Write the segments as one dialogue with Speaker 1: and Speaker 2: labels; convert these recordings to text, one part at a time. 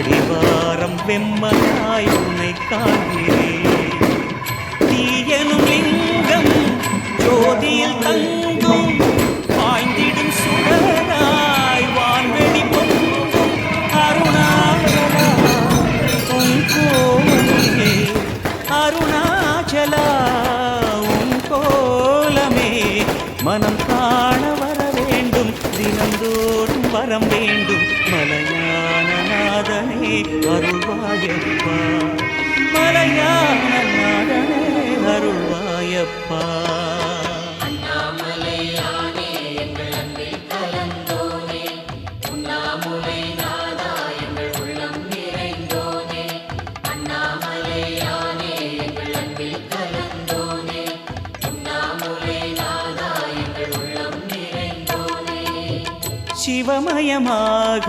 Speaker 1: அடிவாரம் வெம்மனாய் உன்னை காண்கிறேன். தீயனும் லிங்கம் ஜோதியில் தங்கும் பாய்ந்திடும் சுடராய் வான்வெளி பொங்கும் அருணாச்சலா. உன் கோலமே அருணாச்சலா உன் கோலமே மனம் காண வர வேண்டும் தினந்தோறும் வரம் வேண்டும் மலையா அருள்வாயப்பா. மலையான நாதனே அருள்வாயப்பா. சிவமயமாக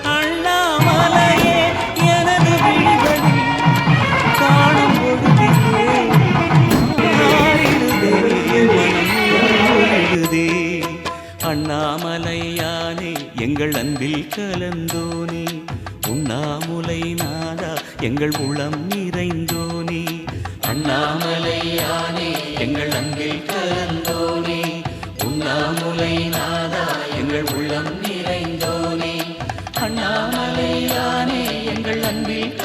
Speaker 1: எங்கள் அன்பில் கலந்தோனே உண்ணாமுலை நாதா எங்கள் உளம் நிறைந்தோனே. அண்ணாமலையானே எங்கள் அன்பில் கலந்தோனே உண்ணாமுலை நாதா எங்கள் உள்ளம் நிறைந்தோனே. அண்ணாமலையானே எங்கள் அன்பில்